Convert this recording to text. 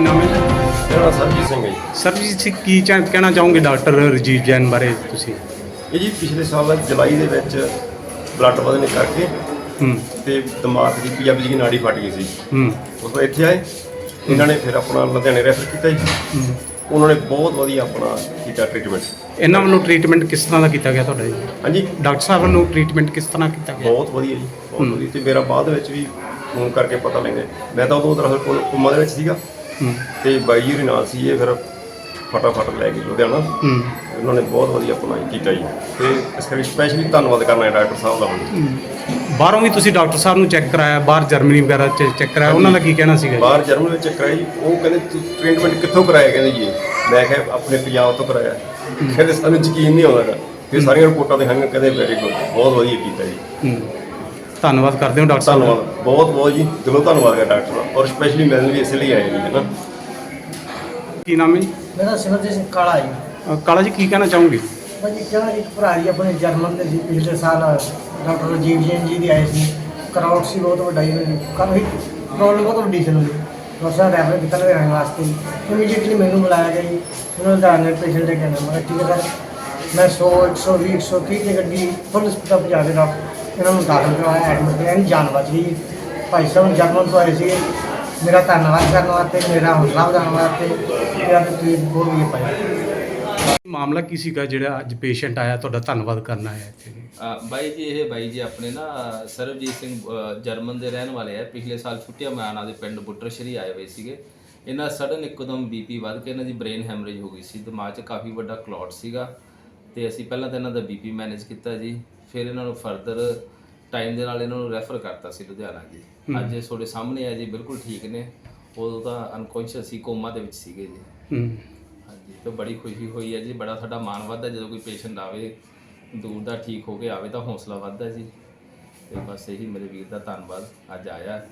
ਨਾਮ ਹੈ? ਮੇਰਾ ਨਾਮ ਸਰਜੀਤ ਸਿੰਘ ਹੈ ਜੀ। ਸਿੰਘ ਕੀ ਚਾ- ਕਹਿਣਾ ਚਾਹੋਗੇ ਡਾਕਟਰ ਰਜੀਵ ਜੈਨ ਬਾਰੇ ਤੁਸੀਂ? ਇਹ ਜੀ ਪਿਛਲੇ ਸਾਲ ਜੁਲਾਈ ਦੇ ਵਿੱਚ ਬਲੱਡ ਵਧਣੇ ਕਰਕੇ ਹੂੰ। ਤੇ ਦਿਮਾਗ ਦੀ ਪੰਜਾਬੀ ਦੀ ਨਾੜੀ ਫਟ ਗਈ ਸੀ। ਹੂੰ। ਉਸ ਤੋਂ ਇੱਥੇ ਆਏ ਇਹਨਾਂ ਨੇ ਫਿਰ ਆਪਣਾ ਲੁਧਿਆਣੇ ਰੈਫਰ ਕੀਤਾ ਜੀ। ਹੂੰ। ਉਹਨਾਂ ਨੇ ਬਹੁਤ ਵਧੀਆ ਆਪਣਾ ਕੀਤਾ ਟ੍ਰੀਟਮੈਂਟ ਇਹਨਾਂ ਵੱਲੋਂ ਟ੍ਰੀਟਮੈਂਟ ਕਿਸ ਤਰ੍ਹਾਂ ਦਾ ਕੀਤਾ ਗਿਆ ਤੁਹਾਡਾ ਜੀ? ਹਾਂਜੀ। ਡਾਕਟਰ ਸਾਹਿਬ ਵੱਲੋਂ ਟ੍ਰੀਟਮੈਂਟ ਕਿਸ ਤਰ੍ਹਾਂ ਕੀਤਾ ਗਿਆ? ਬਹੁਤ ਵਧੀਆ ਜੀ ਬਹੁਤ ਵਧੀਆ। ਤੇ ਮੇਰਾ ਬਾਅਦ ਵਿੱਚ ਵੀ ਫੋਨ ਕਰਕੇ ਪਤਾ ਲੈਂਦੇ। ਮੈਂ ਤਾਂ ਉਦੋਂ ਦਰਅਸਲ ਕੋਲ ਕੁੰਮਾ ਦੇ ਵਿੱਚ ਸੀਗਾ। ਤੇ ਬਾਈ ਜੀ ਦੇ ਨਾਲ ਸੀ ਇਹ ਫਿਰ ਫਟਾਫਟ ਲੈ ਗਏ ਲੁਧਿਆਣਾ। ਉਹਨਾਂ ਨੇ ਬਹੁਤ ਵਧੀਆ ਆਪਣਾ ਕੀਤਾ ਜੀ। ਤੇ ਇਸ ਕਰਕੇ ਸਪੈਸ਼ਲੀ ਧੰਨਵਾਦ ਕਰਨਾ ਹੈ ਡਾਕਟਰ ਸਾਹਿਬ ਦਾ ਹੁਣ। ਬਾਹਰੋਂ ਵੀ ਤੁਸੀਂ ਡਾਕਟਰ ਸਾਹਿਬ ਨੂੰ ਚੈੱਕ ਕਰਾਇਆ ਬਾਹਰ ਜਰਮਨੀ ਵਗੈਰਾ ਚ ਚੈੱਕ ਕਰਾਇਆ ਉਹਨਾਂ ਦਾ ਕੀ ਕਹਿਣਾ ਸੀਗਾ? ਬਾਹਰ ਜਰਮਨ ਵਿੱਚ ਕਰਾਇਆ ਜੀ ਉਹ ਕਹਿੰਦੇ ਟ੍ਰੀਟਮੈਂਟ ਕਿੱਥੋਂ ਕਰਾਇਆ ਕਹਿੰਦੇ ਜੀ ਮੈਂ ਕਿਹਾ ਆਪਣੇ ਪੰਜਾਬ ਤੋਂ ਕਰਾਇਆ। ਕਹਿੰਦੇ ਸਾਨੂੰ ਯਕੀਨ ਨਹੀਂ ਆਉਂਦਾ ਫਿਰ ਸਾਰੀਆਂ ਰਿਪੋਰਟਾਂ ਦੇ ਹੰਗ ਕਹਿੰਦੇ ਵੈਰੀ ਗੁੱਡ ਬਹੁਤ ਵਧੀਆ ਕੀਤਾ ਜੀ। ਧੰਨਵਾਦ ਕਰਦੇ ਹਾਂ ਡਾਕਟਰ ਸਾਹਿਬ ਦਾ। ਧੰਨਵਾਦ। ਬਹੁਤ ਬਹੁਤ ਜੀ ਦਿਲੋਂ ਧੰਨਵਾਦ ਹੈ ਡਾਕਟਰ ਦਾ ਔਰ ਸਪੈਸ਼ਲੀ ਮਿਲਣ ਵੀ ਇਸੇ ਲਈ ਆਏ ਜੀ ਹੈ ਨਾ? ਕੀ ਨਾਮ ਹੈ ਜੀ? ਮੇਰਾ ਸਿਮਰਜੀਤ ਸਿੰਘ ਕਾਲਾ ਜੀ। ਅ, ਕਾਲਾ ਜੀ ਕੀ ਕਹਿਣਾ ਚਾਹੋਗੇ? ਭਾਜੀ ਕਿਹਾ ਇੱਕ ਭਰਾ ਜੀ ਆਪਣੇ ਜਰਮਨ ਦੇ ਸੀ ਪਿਛਲੇ ਸਾਲ ਡਾਕਟਰ ਰਜੀਵ ਜੈਨ ਜੀ ਦੀ ਆਏ ਸੀ। ਕਰਾਊਡ ਸੀ ਬਹੁਤ ਵੱਡਾ ਜੀ ਕਾਫੀ ਪ੍ਰੋਬਲਮ ਬਹੁਤ ਵੱਡੀ ਸੀ ਉਹਨੂੰ ਡਾਕਟਰ ਸਾਹਿਬ ਰੈਫਰ ਕੀਤਾ ਲਗਾਉਣ ਵਾਸਤੇ ਇਮੀਡੀਏਟਲੀ ਮੈਨੂੰ ਬੁਲਾਇਆ ਗਿਆ ਜੀ। ਉਹਨਾਂ ਦਾ ਨੇ ਪੇਸ਼ੈਂਟ ਦੇ ਕਹਿੰਦਾ ਮੈਂ ਕਿਹਾ, ਠੀਕ ਹੈ ਸਰ। ਮੈਂ 100 120 130 ਦੀ ਗੱਡੀ ਫੁੱਲ ਸਪੀਡ ਪਹੁੰਚਾ ਕੇ ਡਾਕਟਰ ਇਹਨਾਂ ਨੂੰ ਦਾਖਲ ਕਰਵਾਇਆ ਐਡਮਿਟ ਕਰਾਇਆ ਇਹਦੀ ਜਾਨ ਬਚ ਗਈ ਭਾਈ ਸਾਹਿਬ ਜਰਮਨ ਤੋਂ ਆਏ ਸੀ ਮੇਰਾ ਧੰਨਵਾਦ ਕਰਨ ਵਾਸਤੇ ਮੇਰਾ ਹੌਸਲਾ ਵਧਾਉਣ ਵਾਸਤੇ ਤੇ ਅੱਜ ਤੁਸੀਂ ਬਹੁਤ ਵੀ ਪਾਇਆ ਮਾਮਲਾ ਕੀ ਸੀਗਾ ਜਿਹੜਾ ਅੱਜ ਪੇਸ਼ੈਂਟ ਆਇਆ ਤੁਹਾਡਾ ਧੰਨਵਾਦ ਕਰਨ ਆਇਆ ਇੱਥੇ? ਜੀ? ਅ, ਬਾਈ ਜੀ ਇਹ ਬਾਈ ਜੀ ਆਪਣੇ ਨਾ ਸਰਬਜੀਤ ਸਿੰਘ ਅ, ਜਰਮਨ ਦੇ ਰਹਿਣ ਵਾਲੇ ਆ। ਪਿਛਲੇ ਸਾਲ ਛੁੱਟੀਆਂ ਮਨਾਉਣ ਦੇ ਪਿੰਡ ਬੁੱਟਰਸ਼ਰੀ ਆਏ ਹੋਏ ਸੀਗੇ। ਇਹਨਾਂ ਸਡਨ ਇੱਕਦਮ ਬੀਪੀ ਵੱਧ ਕੇ ਇਹਨਾਂ ਦੀ ਬ੍ਰੇਨ ਹੈਮਰੇਜ ਹੋ ਗਈ ਸੀ। ਦਿਮਾਗ 'ਚ ਕਾਫੀ ਵੱਡਾ ਕਲੌਟ ਸੀਗਾ। ਤੇ ਅਸੀਂ ਪਹਿਲਾਂ ਤਾਂ ਇਹਨਾਂ ਦਾ ਬੀਪੀ ਮੈਨੇਜ ਕੀਤਾ ਜੀ ਫਿਰ ਇਹਨਾਂ ਨੂੰ ਫਰਦਰ ਟਾਈਮ ਦੇ ਨਾਲ ਇਹਨਾਂ ਨੂੰ ਰੈਫਰ ਕਰਤਾ ਸੀ ਲੁਧਿਆਣਾ ਜੀ। ਅੱਜ ਇਹ ਤੁਹਾਡੇ ਸਾਹਮਣੇ ਆ ਜੀ ਬਿਲਕੁਲ ਠੀਕ ਨੇ। ਉਦੋਂ ਤਾਂ ਅਨਕੌਂਸ਼ੀਅਸ ਸੀ ਕੋਮਾ ਦੇ ਵਿੱਚ ਸੀਗੇ ਜੀ। ਹੂੰ। ਹਾਂਜੀ ਤੇ ਬੜੀ ਖੁਸ਼ੀ ਹੋਈ ਹੈ ਜੀ ਬੜਾ ਸਾਡਾ ਮਾਣ ਵੱਧਦਾ ਜਦੋਂ ਕੋਈ ਪੇਸ਼ੈਂਟ ਆਵੇ ਦੂਰ ਦਾ ਠੀਕ ਹੋ ਕੇ ਆਵੇ ਤਾਂ ਹੌਸਲਾ ਵੱਧਦਾ ਜੀ। ਤੇ ਬਸ ਇਹੀ ਮੇਰੇ ਵੀਰ ਦਾ ਧੰਨਵਾਦ ਅੱਜ ਆਇਆ।